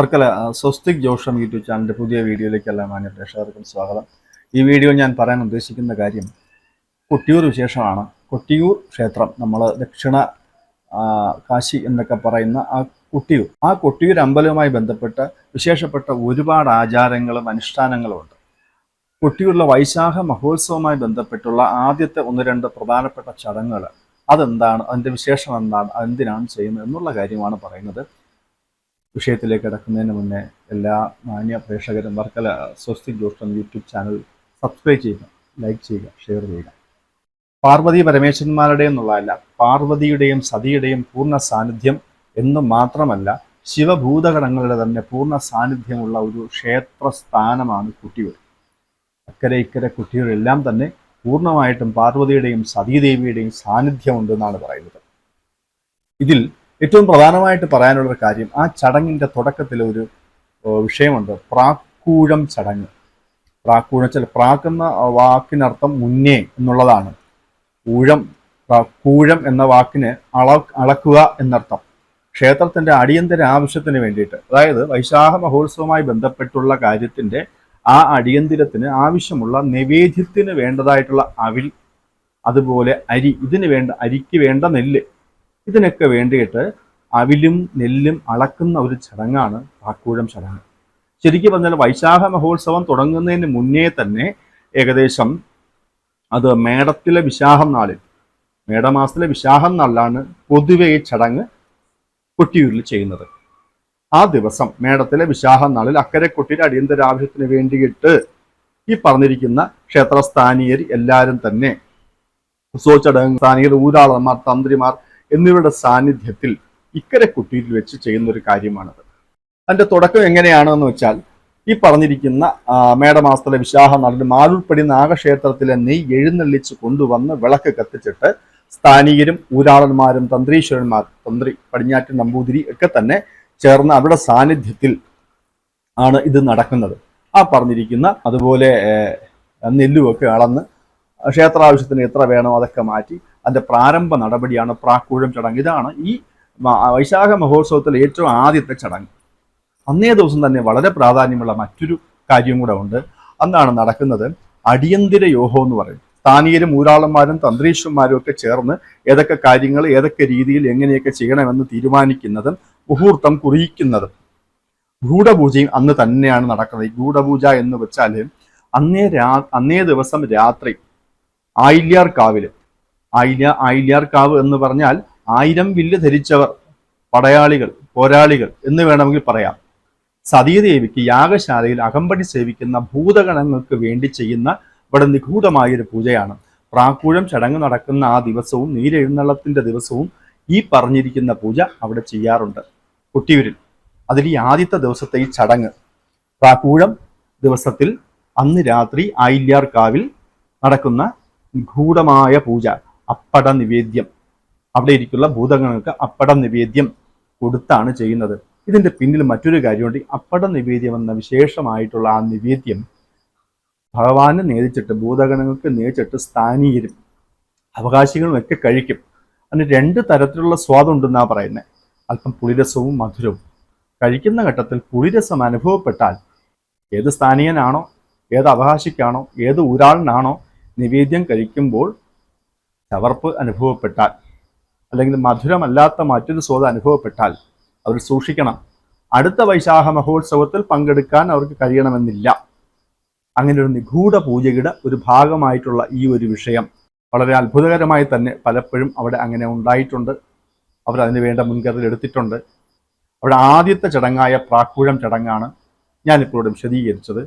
Varkala Swastik ജോഷം YouTube ചാനലിന്റെ പുതിയ വീഡിയോയിലേക്ക് എല്ലാ മാന്യ പ്രേക്ഷകർക്കും സ്വാഗതം. ഈ വീഡിയോ ഞാൻ പറയാൻ ഉദ്ദേശിക്കുന്ന കാര്യം കൊട്ടിയൂർ വിശേഷമാണ്. കൊട്ടിയൂർ ക്ഷേത്രം നമ്മൾ ദക്ഷിണ കാശി എന്നൊക്കെ പറയുന്ന ആ കൊട്ടിയൂർ. ആ കൊട്ടിയൂർ അമ്പലവുമായി ബന്ധപ്പെട്ട് വിശേഷപ്പെട്ട ഒരുപാട് ആചാരങ്ങളും അനുഷ്ഠാനങ്ങളും ഉണ്ട്. കൊട്ടിയൂരിലെ വൈശാഖ മഹോത്സവവുമായി ബന്ധപ്പെട്ടുള്ള ആദ്യത്തെ ഒന്ന് രണ്ട് പ്രധാനപ്പെട്ട ചടങ്ങുകൾ അതെന്താണ്? അതിന്റെ വിശേഷം എന്താണ് അതെന്തിനാണ് ചെയ്യുന്നത്? എന്നുള്ള കാര്യമാണ് പറയുന്നത്. വിഷയത്തിലേക്ക് കിടക്കുന്നതിന് മുന്നേ എല്ലാ മാന്യ പ്രേക്ഷകരും വർക്കല സ്വസ്തി ജോഷ്ടം യൂട്യൂബ് ചാനൽ സബ്സ്ക്രൈബ് ചെയ്യുക ലൈക്ക് ചെയ്യുക ഷെയർ ചെയ്യുക. പാർവതി പരമേശ്വരന്മാരുടെ എന്നുള്ളതല്ല പാർവതിയുടെയും സതിയുടെയും പൂർണ സാന്നിധ്യം എന്ന് മാത്രമല്ല ശിവഭൂതഗണങ്ങളുടെ തന്നെ പൂർണ സാന്നിധ്യമുള്ള ഒരു ക്ഷേത്ര സ്ഥാനമാണ് കുട്ടിയൂർ. അക്കരെ ഇക്കരെ കുട്ടിയൂരെല്ലാം തന്നെ പൂർണമായിട്ടും പാർവതിയുടെയും സതീദേവിയുടെയും സാന്നിധ്യമുണ്ടെന്നാണ് പറയുന്നത്. ഇതിൽ ഏറ്റവും പ്രധാനമായിട്ട് പറയാനുള്ള ഒരു കാര്യം ആ ചടങ്ങിന്റെ തുടക്കത്തിൽ ഒരു വിഷയമുണ്ട്. പ്രാക്കൂഴം ചടങ്ങ്. പ്രാക്കൂഴം ചില പ്രാക്ക് എന്ന വാക്കിനർത്ഥം മുന്നേ എന്നുള്ളതാണ്. ഊഴം കൂഴം എന്ന വാക്കിന് അള അളക്കുക എന്നർത്ഥം. ക്ഷേത്രത്തിന്റെ അടിയന്തര ആവശ്യത്തിന് വേണ്ടിയിട്ട് അതായത് വൈശാഖ മഹോത്സവമായി ബന്ധപ്പെട്ടുള്ള കാര്യത്തിന്റെ ആ അടിയന്തിരത്തിന് ആവശ്യമുള്ള നിവേദ്യത്തിന് വേണ്ടതായിട്ടുള്ള അവിൽ അതുപോലെ അരി ഇതിന് വേണ്ട അരിക്ക് വേണ്ട നെല്ല് ഇതിനൊക്കെ വേണ്ടിയിട്ട് അവിലും നെല്ലും അളക്കുന്ന ഒരു ചടങ്ങാണ് പാക്കൂഴം ചടങ്ങ്. ശരിക്കും പറഞ്ഞാൽ വൈശാഖ മഹോത്സവം തുടങ്ങുന്നതിന് മുന്നേ തന്നെ ഏകദേശം അത് മേടത്തിലെ വിശാഖം നാളിൽ മേടമാസത്തിലെ വിശാഖം നാളിലാണ് പൊതുവെ ഈ ചടങ്ങ് കൊട്ടിയൂരിൽ ചെയ്യുന്നത്. ആ ദിവസം മേടത്തിലെ വിശാഖം നാളിൽ അക്കരെ കൊട്ടിയുടെ അടിയന്തര ആവശ്യത്തിന് വേണ്ടിയിട്ട് ഈ പറഞ്ഞിരിക്കുന്ന ക്ഷേത്രസ്ഥാനീയർ എല്ലാവരും തന്നെ ഉത്സവ ചടങ്ങ് സ്ഥാനീയർ ഊരാളന്മാർ തന്ത്രിമാർ എന്നിവരുടെ സാന്നിധ്യത്തിൽ ഇക്കരെ കുട്ടിയിൽ വെച്ച് ചെയ്യുന്ന ഒരു കാര്യമാണത്. അതിന്റെ തുടക്കം എങ്ങനെയാണെന്ന് വെച്ചാൽ ഈ പറഞ്ഞിരിക്കുന്ന മേടമാസത്തിലെ വിശാഖ നാളിൽ മാലൂർപ്പടി നാഗക്ഷേത്രത്തിലെ നെയ് എഴുന്നള്ളിച്ച് കൊണ്ടുവന്ന് വിളക്ക് കത്തിച്ചിട്ട് സ്ഥാനീയരും ഊരാളന്മാരും തന്ത്രീശ്വരന്മാർ തന്ത്രി പടിഞ്ഞാറ്റ് നമ്പൂതിരി ഒക്കെ തന്നെ ചേർന്ന് അവരുടെ സാന്നിധ്യത്തിൽ ആണ് ഇത് നടക്കുന്നത്. ആ പറഞ്ഞിരിക്കുന്ന അതുപോലെ നെല്ലുമൊക്കെ അളന്ന് ക്ഷേത്രാവശ്യത്തിന് എത്ര വേണോ അതൊക്കെ മാറ്റി അതിന്റെ പ്രാരംഭ നടപടിയാണ് പ്രാക്കൂഴം ചടങ്ങ്. ഇതാണ് ഈ വൈശാഖ മഹോത്സവത്തിലെ ഏറ്റവും ആദ്യത്തെ ചടങ്ങ്. അന്നേ ദിവസം തന്നെ വളരെ പ്രാധാന്യമുള്ള മറ്റൊരു കാര്യം കൂടെ ഉണ്ട്. അന്നാണ് നടക്കുന്നത് അടിയന്തര യോഗം എന്ന് പറയും. സ്ഥാനീയരും ഊരാളന്മാരും തന്ത്രീശ്വന്മാരും ഒക്കെ ചേർന്ന് ഏതൊക്കെ കാര്യങ്ങൾ ഏതൊക്കെ രീതിയിൽ എങ്ങനെയൊക്കെ ചെയ്യണമെന്ന് തീരുമാനിക്കുന്നതും മുഹൂർത്തം കുറിയിക്കുന്നതും. ഗൂഢപൂജയും അന്ന് തന്നെയാണ് നടക്കുന്നത്. ഈ ഗൂഢപൂജ എന്ന് വെച്ചാൽ അന്നേ രാ അന്നേ ദിവസം രാത്രി ആയില്യാർ കാവിൽ ആയില്യ ആയില്യാർക്കാവ് എന്ന് പറഞ്ഞാൽ ആയിരം വില്ല് ധരിച്ചവർ പടയാളികൾ പോരാളികൾ എന്ന് വേണമെങ്കിൽ പറയാം. സതീദേവിക്ക് യാഗശാലയിൽ അകമ്പടി സേവിക്കുന്ന ഭൂതഗണങ്ങൾക്ക് വേണ്ടി ചെയ്യുന്ന ഇവിടെ നിഗൂഢമായൊരു പൂജയാണ്. പ്രാക്കൂഴം ചടങ്ങ് നടക്കുന്ന ആ ദിവസവും നീരെഴുന്നള്ളത്തിന്റെ ദിവസവും ഈ പറഞ്ഞിരിക്കുന്ന പൂജ അവിടെ ചെയ്യാറുണ്ട്. കുട്ടിയൂരിൽ. അതിൽ ഈ ആദ്യത്തെ ദിവസത്തെ ഈ ചടങ്ങ്. പ്രാക്കൂഴം ദിവസത്തിൽ അന്ന് രാത്രി ആയില്യാർക്കാവിൽ നടക്കുന്ന നിഗൂഢമായ പൂജ. അപ്പട നിവേദ്യം അവിടെ ഇരിക്കുന്ന ഭൂതങ്ങൾക്ക് അപ്പട നിവേദ്യം കൊടുത്താണ് ചെയ്യുന്നത്. ഇതിന്റെ പിന്നിൽ മറ്റൊരു കാര്യമുണ്ട്. അപ്പട നിവേദ്യം എന്ന വിശേഷമായിട്ടുള്ള ആ നിവേദ്യം ഭഗവാന് നേദിച്ചിട്ട് ഭൂതഗണങ്ങൾക്ക് നേദിച്ചിട്ട് സ്ഥാനീയരും അവകാശികളും ഒക്കെ കഴിക്കും. അതിന് രണ്ട് തരത്തിലുള്ള സ്വാദുണ്ടെന്നാ പറയുന്നത് അല്പം പുളിരസവും മധുരവും. കഴിക്കുന്ന ഘട്ടത്തിൽ പുളിരസം അനുഭവപ്പെട്ടാൽ ഏത് സ്ഥാനീയനാണോ ഏത് അവകാശിക്കാണോ ഏത് ഊരാളിനാണോ നിവേദ്യം കഴിക്കുമ്പോൾ ചവർപ്പ് അനുഭവപ്പെട്ടാൽ അല്ലെങ്കിൽ മധുരമല്ലാത്ത മറ്റൊരു സ്വാദ് അനുഭവപ്പെട്ടാൽ അവർ സൂക്ഷിക്കണം. അടുത്ത വൈശാഖ മഹോത്സവത്തിൽ പങ്കെടുക്കാൻ അവർക്ക് കഴിയണമെന്നില്ല. അങ്ങനെ ഒരു നിഗൂഢ പൂജയുടെ ഒരു ഭാഗമായിട്ടുള്ള ഈ ഒരു വിഷയം വളരെ അത്ഭുതകരമായി തന്നെ പലപ്പോഴും അവിടെ അങ്ങനെ ഉണ്ടായിട്ടുണ്ട്. അവർ അതിന് വേണ്ട മുൻകരുതൽ എടുത്തിട്ടുണ്ട്. അവിടെ ആദ്യത്തെ ചടങ്ങായ പ്രാക്കൂഴം ചടങ്ങാണ് ഞാനിപ്പോഴും വിശദീകരിച്ചത്.